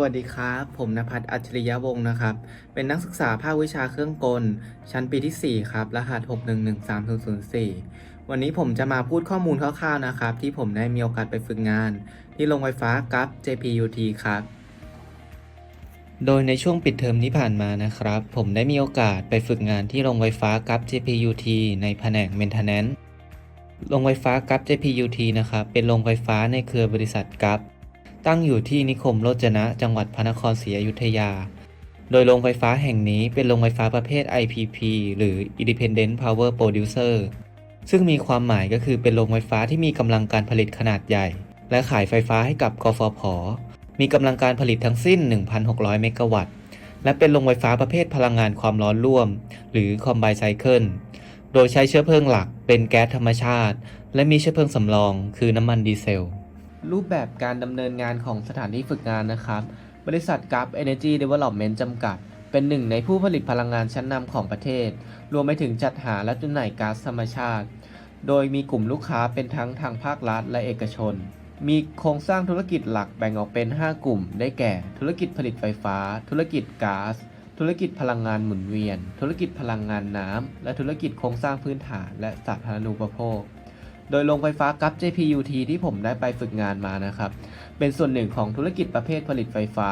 วัสดีครับ ผมนภัสอัจฉริยะวงศ์นะครับ เป็นนักศึกษาภาควิชาเครื่องกล ชั้นปีที่ 4 ครับ รหัส 6113004 วันนี้ผมจะมาพูดข้อมูลคร่าวๆนะครับ ที่ผมได้มีโอกาสไปฝึกงาน ที่โรงไฟฟ้ากับ JPUT ครับ โดยในช่วงปิดเทอมที่ผ่านมานะครับ ผมได้มีโอกาสไปฝึกงานที่โรงไฟฟ้ากับ JPUT ในแผนก Maintenance โรงไฟฟ้ากับ JPUT นะครับ เป็นโรงไฟฟ้าในเครือบริษัทกับ ตั้งอยู่ที่นิคมโรจนะ จังหวัดพระนครศรีอยุธยา โดยโรงไฟฟ้าแห่งนี้เป็นโรงไฟฟ้าประเภท IPP หรือ Independent Power Producer ซึ่งมีความหมายก็คือเป็นโรงไฟฟ้าที่มีกำลังการผลิตขนาดใหญ่ และขายไฟฟ้าให้กับกฟผ มีกำลังการผลิตทั้งสิ้น 1,600 เมกะวัตต์ และเป็นโรงไฟฟ้าประเภทพลังงานความร้อนร่วม หรือ Combined Cycle โดยใช้เชื้อเพลิงหลักเป็นแก๊สธรรมชาติ และมีเชื้อเพลิงสำรองคือน้ำมันดีเซล รูปแบบการดำเนินงานของสถานที่ฝึกงานนะครับ บริษัทกั p Energy Development จำกัด เป็นหนึ่งในผู้ผลิตพลังงานชั้นนำของประเทศ รวมไปถึงจัดหาและจำหน่ายก๊าซธรรมชาติ โดยมีกลุ่มลูกค้าเป็นทั้งทางภาครัฐและเอกชน มีโครงสร้างธุรกิจหลักแบ่งออกเป็น 5 กลุ่ม ได้แก่ ธุรกิจผลิตไฟฟ้า ธุรกิจก๊าซธุรกิจพลังงานหมุนเวียน ธุรกิจพลังงานน้ำ และธุรกิจโครงสร้างพื้นฐานและสาธารณูปโภค โดยโรงไฟฟ้ากั p JPUT ที่ผมได้ไปฝึกงานมานะครับ เป็นส่วนหนึ่งของธุรกิจประเภทผลิตไฟฟ้า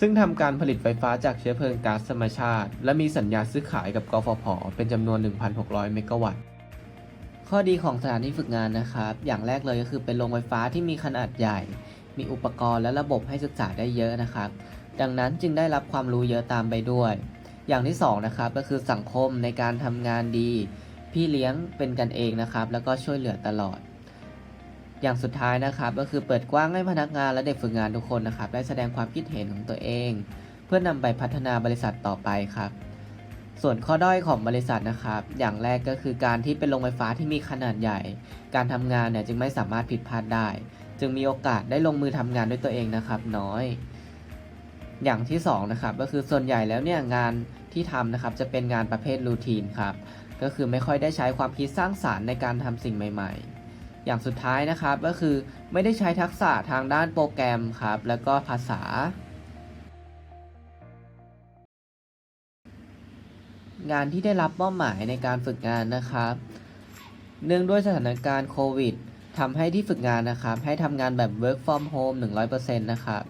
ซึ่งทำการผลิตไฟฟ้าจากเชื้อเพลิงก๊าซธรรมชาติ และมีสัญญาซื้อขายกับกฟผ เป็นจำนวน 1,600 เมกะวัตต์ ข้อดีของสถานที่ฝึกงานนะครับ อย่างแรกเลยก็คือเป็นโรงไฟฟ้าที่มีขนาดใหญ่ มีอุปกรณ์และระบบให้ศึกษาได้เยอะนะครับ ดังนั้นจึงได้รับความรู้เยอะตามไปด้วย อย่างที่สองนะครับก็คือสังคมในการทำงานดี พี่เลี้ยงเป็นกันเองนะครับ แล้วก็ช่วยเหลือตลอด อย่างสุดท้ายนะครับ ก็คือเปิดกว้างให้พนักงานและเด็กฝึกงานทุกคนนะครับ ได้แสดงความคิดเห็นของตัวเอง เพื่อนำไปพัฒนาบริษัทต่อไปครับ ส่วนข้อด้อยของบริษัทนะครับ อย่างแรกก็คือการที่เป็นโรงไฟฟ้าที่มีขนาดใหญ่ การทำงานเนี่ยจึงไม่สามารถผิดพลาดได้ จึงมีโอกาสได้ลงมือทำงานด้วยตัวเองนะครับ น้อย อย่างที่สองนะครับก็คือส่วนใหญ่แล้วเนี่ยงานที่ทำนะครับจะเป็นงานประเภทรูทีนครับก็คือไม่ค่อยได้ใช้ความคิดสร้างสารรค์ในการทำสิ่งใหม่ ๆ อย่างสุดท้ายนะครับก็คือไม่ได้ใช้ทักษะทางด้านโปรแกรมครับแล้วก็ภาษา งานที่ได้รับมอบหมายในการฝึกงานนะครับ เนื่องด้วยสถานการณ์โควิดทำให้ที่ฝึกงานนะครับให้ทำงานแบบ work from home 100%นะครับ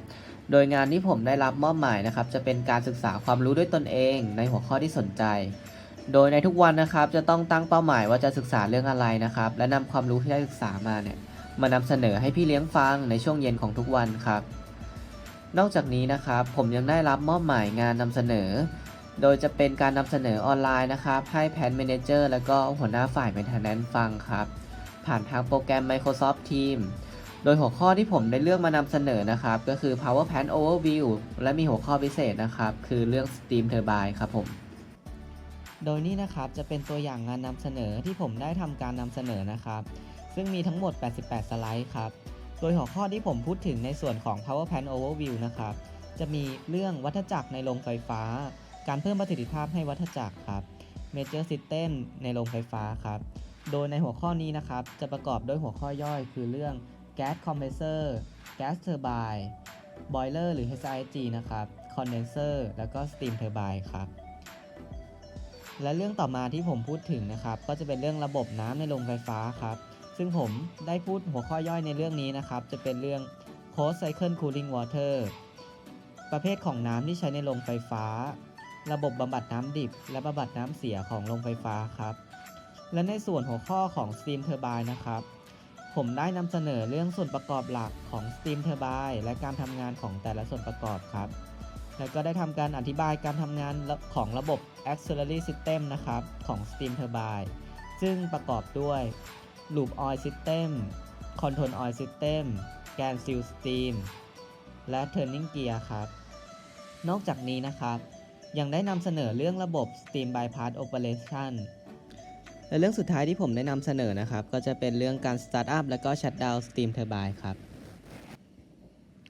โดยงานที่ผมได้รับมอบหมายนะครับ จะเป็นการศึกษาความรู้ด้วยตนเองในหัวข้อที่สนใจ โดยในทุกวันนะครับจะต้องตั้งเป้าหมายว่าจะศึกษาเรื่องอะไรนะครับ และนำความรู้ที่ได้ศึกษามาเนี่ยมานำเสนอให้พี่เลี้ยงฟังในช่วงเย็นของทุกวันครับ นอกจากนี้นะครับผมยังได้รับมอบหมายงานนำเสนอ โดยจะเป็นการนำเสนอออนไลน์นะครับ ให้แพนเมนเจอร์แล้วก็หัวหน้าฝ่าย Maintenance ฟังครับ ผ่านทางโปรแกรม Microsoft Teams โดยหัวข้อที่ผมได้เลือกมานำเสนอนะครับ ก็คือ Power Plant Overview และมีหัวข้อพิเศษนะครับ คือเรื่อง Steam Turbine ครับผม โดยนี่นะครับจะเป็นตัวอย่างงานนำเสนอที่ผมได้ทำการนำเสนอนะครับ ซึ่งมีทั้งหมด 88 สไลด์ครับ โดยหัวข้อที่ผมพูดถึงในส่วนของ Power Plant Overview นะครับ จะมีเรื่องวัฏจักรในโรงไฟฟ้า การเพิ่มประสิทธิภาพให้วัฏจักรครับ Major System ในโรงไฟฟ้าครับ โดยในหัวข้อนี้นะครับจะประกอบด้วยหัวข้อย่อยคือเรื่อง Gas Compressor Gas Turbine Boiler หรือ HIG นะครับ Condenser แล้วก็ Steam Turbine ครับและเรื่องต่อมาที่ผมพูดถึงนะครับ ก็จะเป็นเรื่องระบบน้ำในโรงไฟฟ้าครับ ซึ่งผมได้พูดหัวข้อย่อยในเรื่องนี้นะครับ จะเป็นเรื่อง Closed Cycle Cooling Water ประเภทของน้ำที่ใช้ในโรงไฟฟ้า ระบบบำบัดน้ำดิบ และบำบัดน้ำเสียของโรงไฟฟ้าครับ และในส่วนหัวข้อของ Steam Turbine นะครับ ผมได้นำเสนอเรื่องส่วนประกอบหลักของ Steam Turbine และการทำงานของแต่ละส่วนประกอบครับ แล้วก็ได้ทำการอธิบายการทำงานของระบบ Auxiliary System นะครับ ของ Steam Turbine ซึ่งประกอบด้วย Loop Oil System Control Oil System Gan Seal Steam และ Turning Gear ครับ นอกจากนี้นะครับ ยังได้นำเสนอเรื่องระบบ Steam Bypass Operation และเรื่องสุดท้ายที่ผมได้นำเสนอนะครับ ก็จะเป็นเรื่องการ Start up และก็ Shut down Steam Turbine ครับ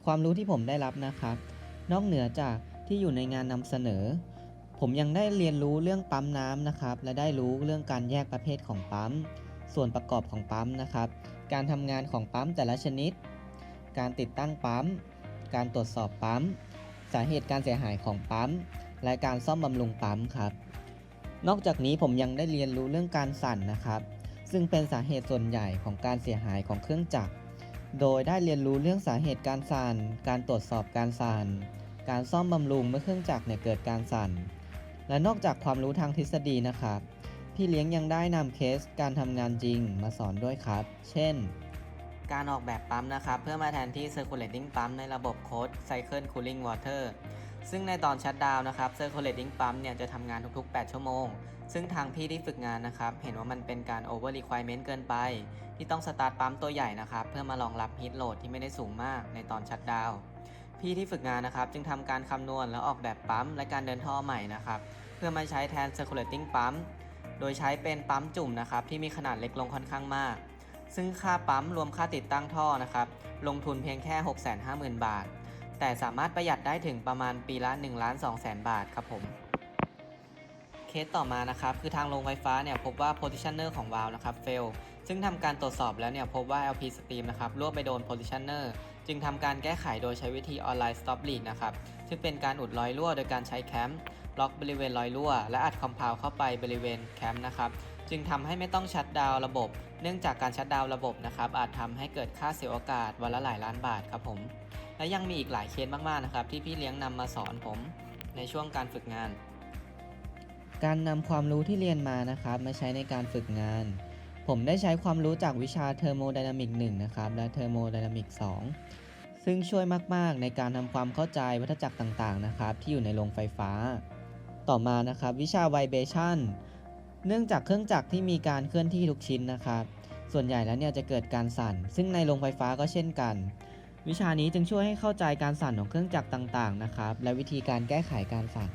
ความรู้ที่ผมได้รับนะครับ นอกเหนือจากที่อยู่ในงานนำเสนอ ผมยังได้เรียนรู้เรื่องปั๊มน้ำนะครับ และได้รู้เรื่องการแยกประเภทของปั๊ม ส่วนประกอบของปั๊มนะครับ การทำงานของปั๊มแต่ละชนิด การติดตั้งปั๊ม การตรวจสอบปั๊ม สาเหตุการเสียหายของปั๊ม และการซ่อมบำรุงปั๊มครับ นอกจากนี้ผมยังได้เรียนรู้เรื่องการสั่นนะครับ ซึ่งเป็นสาเหตุส่วนใหญ่ของการเสียหายของเครื่องจักร โดยได้เรียนรู้เรื่องสาเหตุการสั่น การตรวจสอบการสั่น การซ่อมบำรุงเมื่อเครื่องจักรเนี่ยเกิดการสั่น และนอกจากความรู้ทางทฤษฎีนะครับ พี่เลี้ยงยังได้นำเคสการทำงานจริงมาสอนด้วยครับ เช่น การออกแบบปั๊มนะครับ เพื่อมาแทนที่ circulating ปั๊มในระบบ code cycle cooling water ซึ่งในตอนชัดดาวนะครับ circulating ปั๊มเนี่ยจะทำงานทุกๆ 8 ชั่วโมง ซึ่งทางพี่ที่ฝึกงานนะครับ เห็นว่ามันเป็นการ over requirement เกินไป ที่ต้องสตาร์ทปั๊มตัวใหญ่นะครับ เพื่อมารองรับ heat load ที่ไม่ได้สูงมากในตอนชัดดาวพี่ที่ฝึกงานนะครับ จึงทำการคำนวณแล้วออกแบบปั๊มและการเดินท่อใหม่นะครับ เพื่อมาใช้แทน circulating ปั๊มโดยใช้เป็นปั๊มจุ่มนะครับที่มีขนาดเล็กลงค่อนข้างมาก ซึ่งค่าปั๊มรวมค่าติดตั้งท่อนะครับลงทุนเพียงแค่ 650,000 บาท แต่สามารถประหยัดได้ถึงประมาณปีละ1ล้าน2แสนบาทครับผม เคสต่อมานะครับ คือทางโรงไฟฟ้าเนี่ยพบว่า positioner ของวาล์วนะครับ fail ซึ่งทำการตรวจสอบแล้วเนี่ยพบว่า LP Steam นะครับรั่วไปโดน positioner จึงทำการแก้ไขโดยใช้วิธี online stop leak นะครับซึ่งเป็นการอุดรอยรั่วโดยการใช้แคมป์ล็อกบริเวณรอยรั่ว และอัดคอมเพลเข้าไปบริเวณแคมป์นะครับจึงทำให้ไม่ต้องชัดดาวระบบ เนื่องจากการชัดดาวระบบนะครับอาจทำให้เกิดค่าเสียโอกาสวันละหลายล้านบาทครับผม และยังมีอีกหลายเคสมากๆนะครับ ที่พี่เลี้ยงนำมาสอนผมในช่วงการฝึกงาน การนำความรู้ที่เรียนมานะครับมาใช้ในการฝึกงาน ผมได้ใช้ความรู้จากวิชาเทอร์โมไดนามิก1นะครับและเทอร์โมไดนามิก2ซึ่งช่วยมากๆ ในการทำความเข้าใจวัฏจักรต่างๆนะครับที่อยู่ในโรงไฟฟ้า ต่อมานะครับวิชาไวเบชันเนื่องจากเครื่องจักรที่มีการเคลื่อนที่ทุกชิ้นนะครับ ส่วนใหญ่แล้วเนี่ยจะเกิดการสั่น ซึ่งในโรงไฟฟ้าก็เช่นกัน วิชานี้จึงช่วยให้เข้าใจการสั่นของเครื่องจักรต่างๆนะครับ และวิธีการแก้ไขการสั่น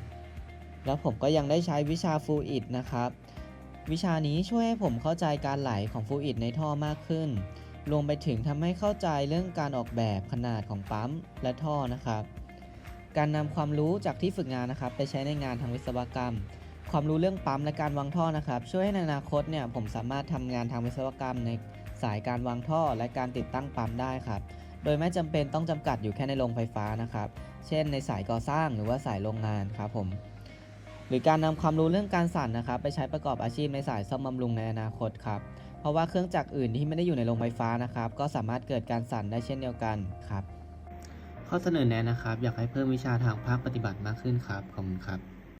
แล้วผมก็ยังได้ใช้วิชาฟูอิดนะครับ วิชานี้ช่วยให้ผมเข้าใจการไหลของฟูอิดในท่อมากขึ้น รวมไปถึงทำให้เข้าใจเรื่องการออกแบบขนาดของปั๊มและท่อนะครับ การนำความรู้จากที่ฝึกงานนะครับ ไปใช้ในงานทางวิศวกรรม ความรู้เรื่องปั๊มและการวางท่อนะครับ ช่วยให้ในอนาคตเนี่ยผมสามารถทำงานทางวิศวกรรมในสายการวางท่อและการติดตั้งปั๊มได้ครับ โดยไม่จำเป็นต้องจำกัดอยู่แค่ในโรงไฟฟ้านะครับ เช่นในสายก่อสร้างหรือว่าสายโรงงานครับผมหรือการนำความรู้เรื่องการสั่นนะครับ ไปใช้ประกอบอาชีพในสายซ่อมบำรุงในอนาคตครับเพราะว่าเครื่องจักรอื่นที่ไม่ได้อยู่ในโรงไฟฟ้านะครับ ก็สามารถเกิดการสั่นได้เช่นเดียวกันครับ ข้อเสนอแนะนะครับ อยากให้เพิ่มวิชาทางภาคปฏิบัติมากขึ้นครับขอบคุณครับ